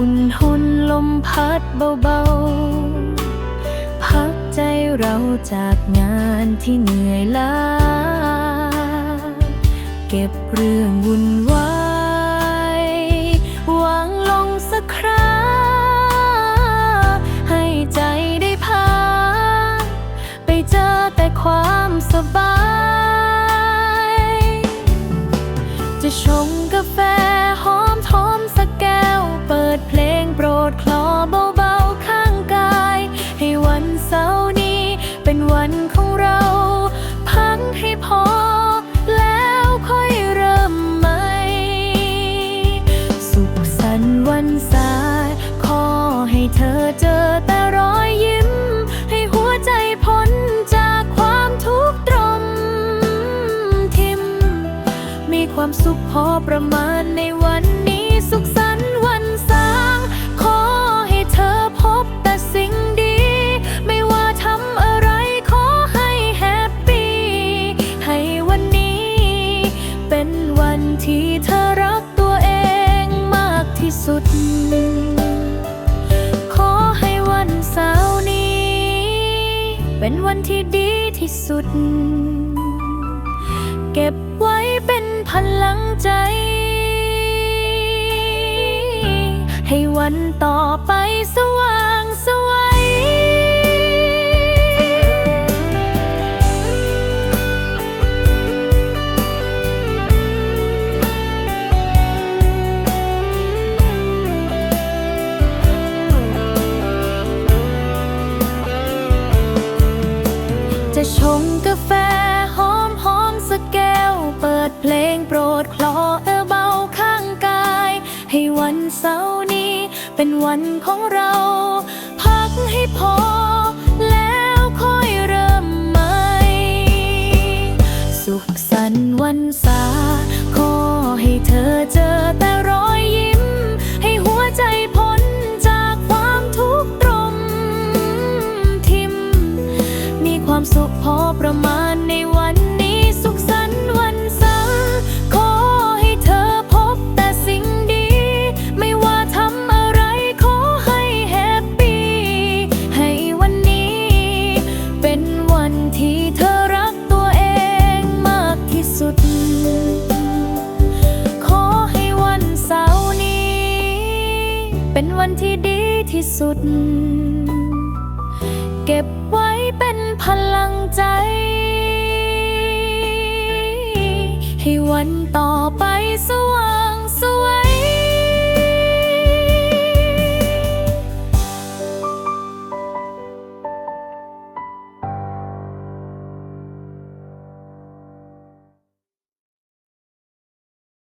อุ่นทนลมพัดเบาๆ พักใจเราจากงานที่เหนื่อยล้า เก็บเรื่องวุ่นวายหวังลงสักคราให้ใจได้พักไปเจอแต่ความสบาย จะชงกาแฟหอมทอมสักแก้วันต์วันศาขอให้เธอเจอแต่รอยยิ้ม ให้หัวใจพ้นจากความทุกข์ตรมทิม มีความสุขพอประมาณ สุด ขอให้วันเสาร์นี้ เป็นวันที่ดีที่สุด เก็บไว้เป็นพลังใจ ให้วันต่อไปสว่าง งโปรดคลอเออเบาข้างกาย ให้วันเสาร์นี้เป็นวันของเรา พักให้พอแล้วค่อยเริ่มใหม่ สุขสันต์วันศาขอให้เธอเจอแต่ เป็นวันที่ดีที่สุด เก็บไว้เป็นพลังใจ ให้วันต่อไปสว่าง